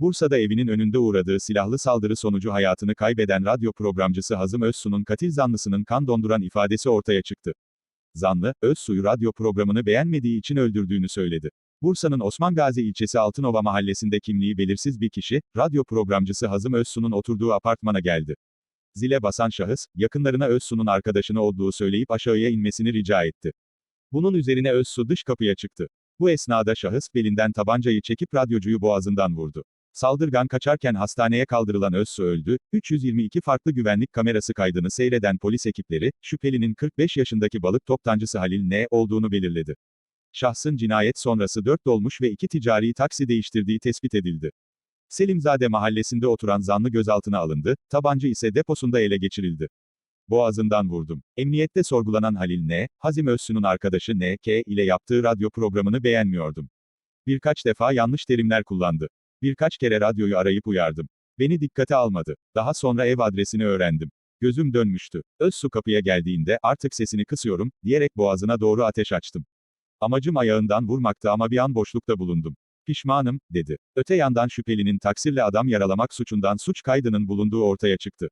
Bursa'da evinin önünde uğradığı silahlı saldırı sonucu hayatını kaybeden radyo programcısı Hazım Özsu'nun katil zanlısının kan donduran ifadesi ortaya çıktı. Zanlı, Özsu'yu radyo programını beğenmediği için öldürdüğünü söyledi. Bursa'nın Osman Gazi ilçesi Altınova mahallesinde kimliği belirsiz bir kişi, radyo programcısı Hazım Özsu'nun oturduğu apartmana geldi. Zile basan şahıs, yakınlarına Özsu'nun arkadaşını olduğu söyleyip aşağıya inmesini rica etti. Bunun üzerine Özsu dış kapıya çıktı. Bu esnada şahıs, belinden tabancayı çekip radyocuyu boğazından vurdu. Saldırgan kaçarken hastaneye kaldırılan Özsu öldü, 322 farklı güvenlik kamerası kaydını seyreden polis ekipleri, şüphelinin 45 yaşındaki balık toptancısı Halil N. olduğunu belirledi. Şahsın cinayet sonrası 4 dolmuş ve 2 ticari taksi değiştirdiği tespit edildi. Selimzade mahallesinde oturan zanlı gözaltına alındı, tabanca ise deposunda ele geçirildi. Boğazından vurdum. Emniyette sorgulanan Halil N., Hazim Özsu'nun arkadaşı N.K. ile yaptığı radyo programını beğenmiyordum. Birkaç defa yanlış terimler kullandı. Birkaç kere radyoyu arayıp uyardım. Beni dikkate almadı. Daha sonra ev adresini öğrendim. Gözüm dönmüştü. Özsu kapıya geldiğinde, artık sesini kısıyorum, diyerek boğazına doğru ateş açtım. Amacım ayağından vurmaktı ama bir an boşlukta bulundum. Pişmanım, dedi. Öte yandan şüphelinin taksirle adam yaralamak suçundan suç kaydının bulunduğu ortaya çıktı.